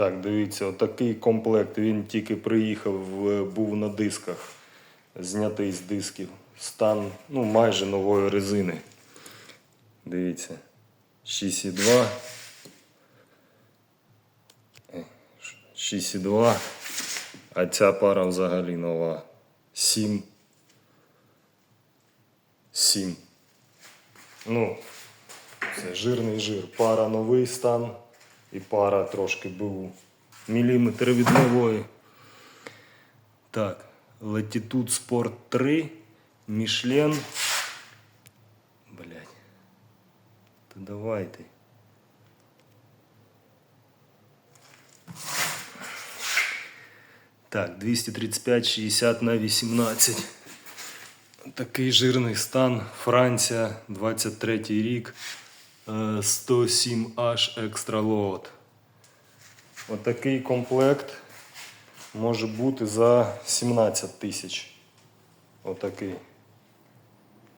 Так, дивіться, отакий комплект. Він тільки приїхав, був на дисках, знятий з дисків. Стан ну, майже нової резини. Дивіться. 6,2. Е, 6,2. А ця пара взагалі нова. 7. 7. Ну, це жирний жир. Пара новий стан і пара трошки був міліметр від нової. Так, Latitude Sport 3, Michelin. Блять. Та давайте. Так, 235 60 на 18. Такий жирний стан. Франція, 23 рік. Е, 107H Extra Load. Отакий комплект може бути за 17 тисяч. Отакий.